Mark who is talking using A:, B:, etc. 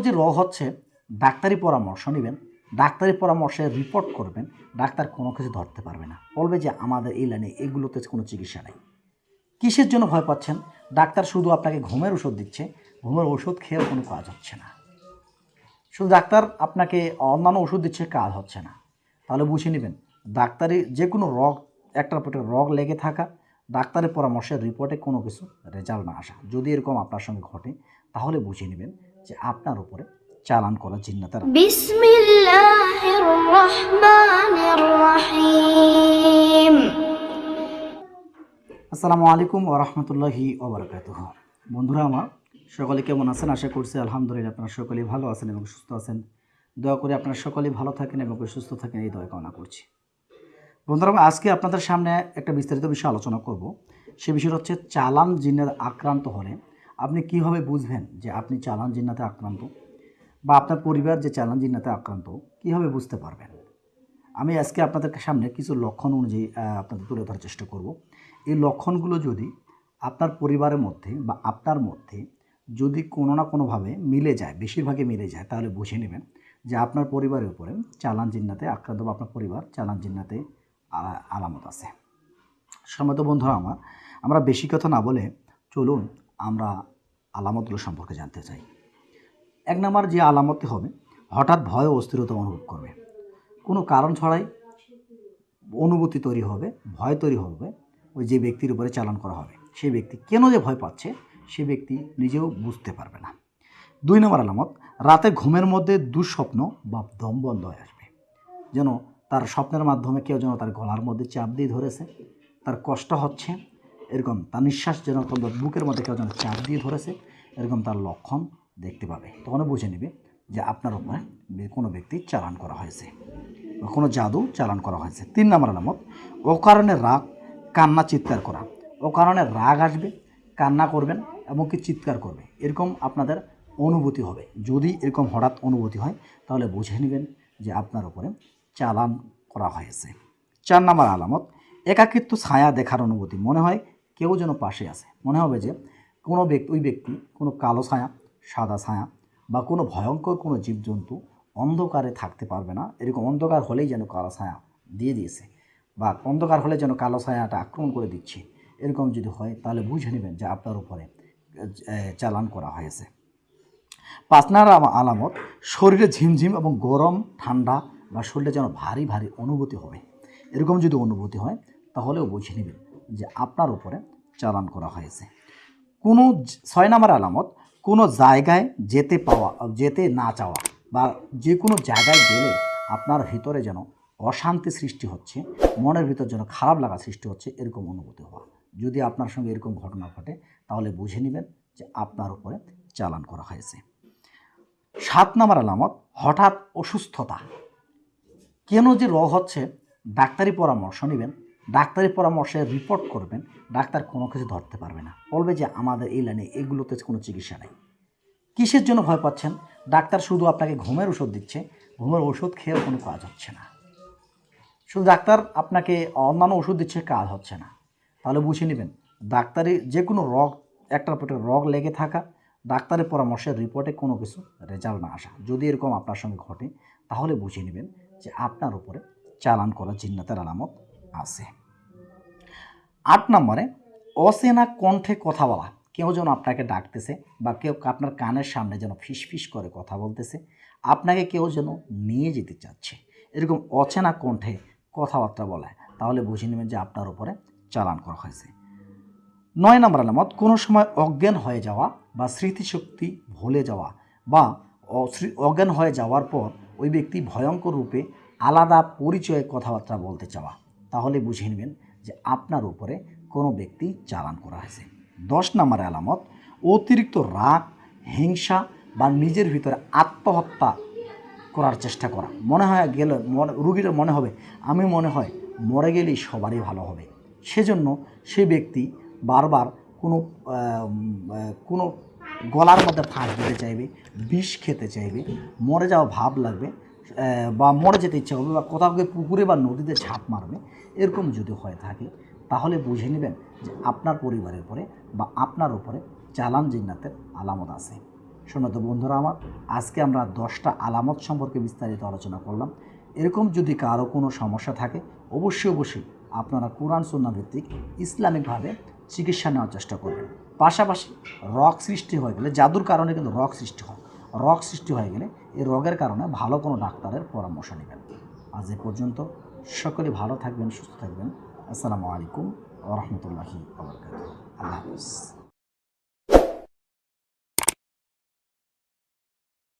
A: যে রোগ হচ্ছে, ডাক্তারি পরামর্শ নেবেন, ডাক্তারি পরামর্শে রিপোর্ট করবেন, ডাক্তার কোনো কিছু ধরতে পারবে না। বলবে যে আমাদের এই লাইনে এগুলোতে কোনো চিকিৎসা নেই। কিসের জন্য ভয় পাচ্ছেন? ডাক্তার শুধু আপনাকে ঘুমের ওষুধ দিচ্ছে, ঘুমের ওষুধ খেয়েও কোনো কাজ হচ্ছে না। শুধু ডাক্তার আপনাকে অন্যান্য ওষুধ দিচ্ছে, কাজ হচ্ছে না। তাহলে বুঝে নেবেন, ডাক্তারি যে কোনো রোগ, একটার একটা রোগ লেগে থাকা, ডাক্তারের পরামর্শের রিপোর্টে কোনো কিছু রেজাল্ট না আসা। যদি এরকম আপনার সঙ্গে ঘটে, তাহলে বুঝে নেবেন যে আপনার উপরে চালান করা জিন্নাতের আসসালামু আলাইকুম ও রহমতুল্লাহি বন্ধুরা আমার সকলে কেমন আছেন? আশা করছি আলহামদুলিল্লাহ আপনারা সকলেই ভালো আছেন এবং সুস্থ আছেন। দয়া করে আপনারা সকলেই ভালো থাকেন এবং সুস্থ থাকেন এই দয়া কামনা করছি। বন্ধুরা আজকে আপনাদের সামনে একটা বিস্তারিত বিষয়ে আলোচনা করব। সে বিষয় হচ্ছে চালান জিনের আক্রান্ত হলে আপনি কীভাবে বুঝবেন যে আপনি চালান জিন্নাতে আক্রান্ত? বা আপনার পরিবার যে চালান জিন্নাতে আক্রান্ত, কীভাবে বুঝতে পারবেন? আমি আজকে আপনাদের সামনে কিছু লক্ষণ অনুযায়ী আপনাদের তুলে ধরার চেষ্টা করব। এই লক্ষণগুলো যদি আপনার পরিবারের মধ্যে বা আপনার মধ্যে যদি কোনো না কোনোভাবে মিলে যায়, বেশিরভাগই মিলে যায়, তাহলে বুঝে নেবেন যে আপনার পরিবারের উপরে চালান জিন্নাতে আক্রান্ত বা আপনার পরিবার চালান জিন্নাতে আলামত আছে। সম্মত বন্ধুরা, আমার, আমরা বেশি কথা না বলে চলুন, আমরা আলামতগুলো সম্পর্কে জানতে চাই। এক নম্বর যে আলামতটি হবে, হঠাৎ ভয় ও অস্থিরতা অনুভব করবে। কোনো কারণ ছাড়াই অনুভূতি তৈরি হবে, ভয় তৈরি হবে, ওই যে ব্যক্তির উপরে চালান করা হবে। সেই ব্যক্তি কেন যে ভয় পাচ্ছে, সে ব্যক্তি নিজেও বুঝতে পারবে না। দুই নম্বর আলামত, রাতে ঘুমের মধ্যে দুঃস্বপ্ন বা দম বন্ধ হয়ে আসবে। যেন তার স্বপ্নের মাধ্যমে কেউ যেন তার গলার মধ্যে চাপ দিয়ে ধরেছে, তার কষ্ট হচ্ছে এরকম তার নিঃশ্বাস যেন বুকের মধ্যে কেউ যেন চাপ দিয়ে ধরেছে, এরকম তার লক্ষণ দেখতে পাবে। তখন বুঝে নেবে যে আপনার উপরে কোনো ব্যক্তি চালান করা হয়েছে বা কোনো জাদু চালান করা হয়েছে। তিন নম্বর আলামত, ও কারণে রাগ, কান্না, চিৎকার করা। ও কারণে রাগ আসবে, কান্না করবেন এমনকি চিৎকার করবে। এরকম আপনাদের অনুভূতি হবে। যদি এরকম হঠাৎ অনুভূতি হয়, তাহলে বুঝে নেবেন যে আপনার উপরে চালান করা হয়েছে। চার নম্বর আলামত, একাকিত্ব, ছায়া দেখার অনুভূতি। মনে হয় কেউ যেন পাশে আছে। মনে হবে যে কোনো ব্যক্তি, ওই ব্যক্তি কোনো কালো ছায়া, সাদা ছায়া বা কোনো ভয়ঙ্কর কোনো জীবজন্তু অন্ধকারে থাকতে পারবে না। এরকম অন্ধকার হলেই যেন কালো ছায়া দিয়ে দিয়েছে বা অন্ধকার হলে যেন কালো ছায়াটা আক্রমণ করে দিচ্ছে। এরকম যদি হয়, তাহলে বুঝে নেবেন যে আপনার উপরে চালান করা হয়েছে। পাঁচ আলামত, শরীরে ঝিমঝিম এবং গরম, ঠান্ডা বা শরীরে যেন ভারী ভারী অনুভূতি হবে। এরকম যদি অনুভূতি হয়, তাহলেও বুঝে নেবেন যে আপনার উপরে চালান করা হয়েছে। কোনো ছয় নম্বর আলামত, কোনো জায়গায় যেতে পাওয়া, যেতে না চাওয়া বা যে কোনো জায়গায় গেলে আপনার ভিতরে যেন অশান্তি সৃষ্টি হচ্ছে, মনের ভিতর যেন খারাপ লাগা সৃষ্টি হচ্ছে, এরকম অনুভূতি হওয়া। যদি আপনার সঙ্গে এরকম ঘটনা ঘটে, তাহলে বুঝে নেবেন যে আপনার উপরে চালান করা হয়েছে। সাত নম্বর আলামত, হঠাৎ অসুস্থতা। কেন যে রোগ হচ্ছে, ডাক্তারি পরামর্শ নেবেন ডাক্তারি পরামর্শে রিপোর্ট করবেন, ডাক্তার কোনো কিছু ধরতে পারবে না। বলবে যে আমাদের এই লাইনে এগুলোতে কোনো চিকিৎসা নেই। কিসের জন্য ভয় পাচ্ছেন? ডাক্তার শুধু আপনাকে ঘুমের ওষুধ দিচ্ছে, ঘুমের ওষুধ খেয়েও কোনো কাজ হচ্ছে না। শুধু ডাক্তার আপনাকে অন্যান্য ওষুধ দিচ্ছে, কাজ হচ্ছে না। তাহলে বুঝে নেবেন, ডাক্তারি যে কোনো রোগ, একটার একটা রোগ লেগে থাকা, ডাক্তারের পরামর্শের রিপোর্টে কোনো কিছু রেজাল্ট না আসা। যদি এরকম আপনার সঙ্গে ঘটে, তাহলে বুঝে নেবেন যে আপনার উপরে চালান করা জিন্নাতের আলামত আছে। আট নম্বরে, অচেনা কণ্ঠে কথা বলা। কেউ যেন আপনাকে ডাকতেছে বা কেউ আপনার কানের সামনে যেন ফিসফিস করে কথা বলতেছে, আপনাকে কেউ যেন নিয়ে যেতে চাচ্ছে। এরকম অচেনা কণ্ঠে কথাবার্তা বলায়, তাহলে বুঝে নেবেন যে আপনার উপরে চালান করা হয়েছে। নয় নম্বর আলামত, কোনো সময় অজ্ঞান হয়ে যাওয়া বা স্মৃতিশক্তি ভুলে যাওয়া বা অজ্ঞান হয়ে যাওয়ার পর ওই ব্যক্তি ভয়ঙ্কর রূপে আলাদা পরিচয়ে কথাবার্তা বলতে চাওয়া, তাহলে বুঝে নেবেন যে আপনার উপরে কোনো ব্যক্তি চালান করা হয়েছে। দশ নম্বর আলামত, অতিরিক্ত রাগ, হিংসা বা নিজের ভিতরে আত্মহত্যা করার চেষ্টা করা। মনে হয় গেলে রুগীর মনে হবে, আমি মনে হয় মরে গেলেই সবারই ভালো হবে। সেজন্য সে ব্যক্তি বারবার কোনো কোনো গলার মধ্যে ফাঁস দিতে চাইবে, বিষ খেতে চাইবে, মরে যাওয়া ভাব লাগবে বা মরে যেতে ইচ্ছা করবে বা কোথাও গিয়ে পুকুরে বা নদীতে ঝাঁপ মারবে, এরকম যদি হয়ে থাকে, তাহলে বুঝে নেবেন যে আপনার পরিবারের উপরে বা আপনার উপরে চালান জিন্নাতের আলামত আছে। সম্মানিত বন্ধুরা আমার, আজকে আমরা দশটা আলামত সম্পর্কে বিস্তারিত আলোচনা করলাম। এরকম যদি কারও কোনো সমস্যা থাকে, অবশ্যই অবশ্যই আপনারা কোরআন সন্না ভিত্তিক ইসলামিকভাবে চিকিৎসা নেওয়ার চেষ্টা করবেন। পাশাপাশি রক সৃষ্টি হয়ে গেলে, জাদুর কারণে কিন্তু রক সৃষ্টি হয়। রগ সৃষ্টি হয়ে গেলে এই রোগের কারণে ভালো কোনো ডাক্তারের পরামর্শ নেবেন। আজ এ পর্যন্ত সকলে ভালো থাকবেন, সুস্থ থাকবেন। আসসালামু আলাইকুম রহমতুল্লাহি আল্লাহ হাফিজ।